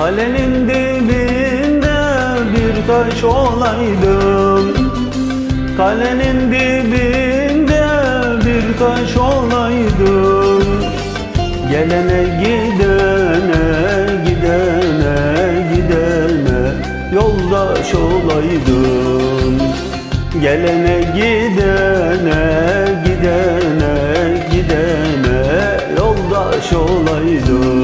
Kalenin dibinde bir taş olaydım. Kalenin dibinde bir taş olaydım. Gelene gidene gidene gidene yoldaş olaydım. Gelene gidene gidene gidene yoldaş olaydım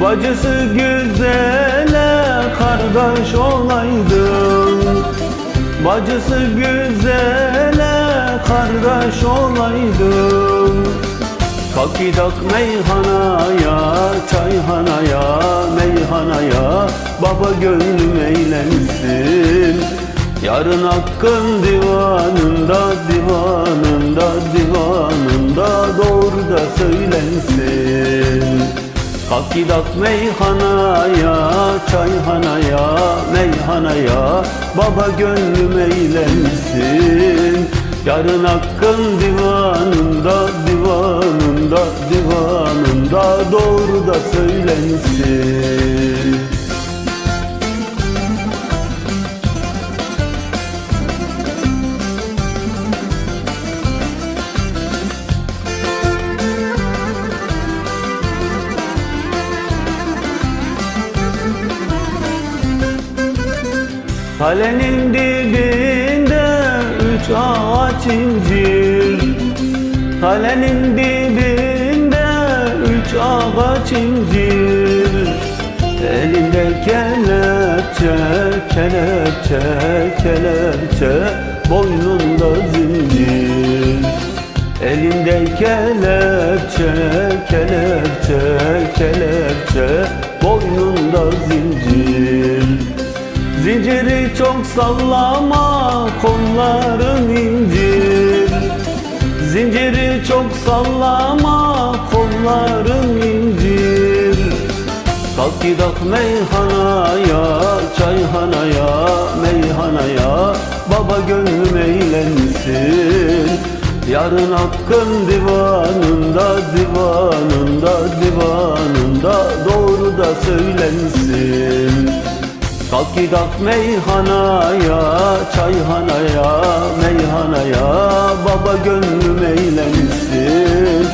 Bacısı güzele kardeş olaydım Bacısı güzele kardeş olaydım Kalk gidak meyhanaya, çayhanaya, meyhanaya Baba gönlüm eğlensin Yarın hakkın divanında, divanında, divanında Doğru da söylensin Kalk gidak meyhanaya, çayhanaya, meyhanaya Baba gönlüm eğlensin Yarın hakkın divanında, divanında, divanında Doğru da söylensin Kalenin dibinde üç ağaç incir. Kalenin dibinde üç ağaç incir. Elinde kelepçe, kelepçe, kelepçe Boynunda zincir. Elinde kelepçe, kelepçe, kelepçe Boynunda zincir Zinciri çok sallama kolların incir. Zinciri çok sallama kolların incir. Kalk gidak meyhanaya, çayhanaya, meyhanaya. Baba gönlüm eğlensin. Yarın hakkın divanında, divanında, divanında Doğru da söylensin Kalk gidak meyhanaya, çayhanaya, meyhanaya. Baba gönlüm eğlensin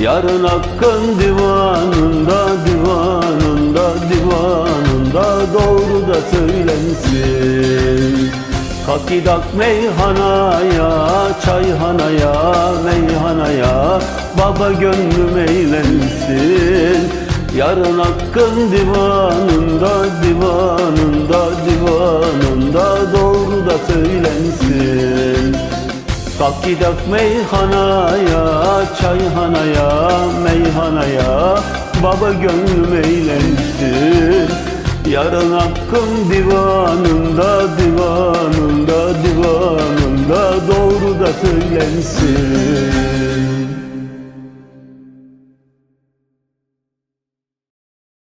Yarın hakkın divanında, divanında, divanında Doğru da söylensin. Kalk gidak meyhanaya, çayhanaya, meyhanaya. Baba gönlüm eğlensin Yarın hakkın divanında, divanında, divanında Doğru da söylensin. Kalk gidak meyhanaya, çayhanaya, meyhanaya Baba gönlüm eğlensin. Yarın hakkın divanında, divanında, divanında Doğru da söylensin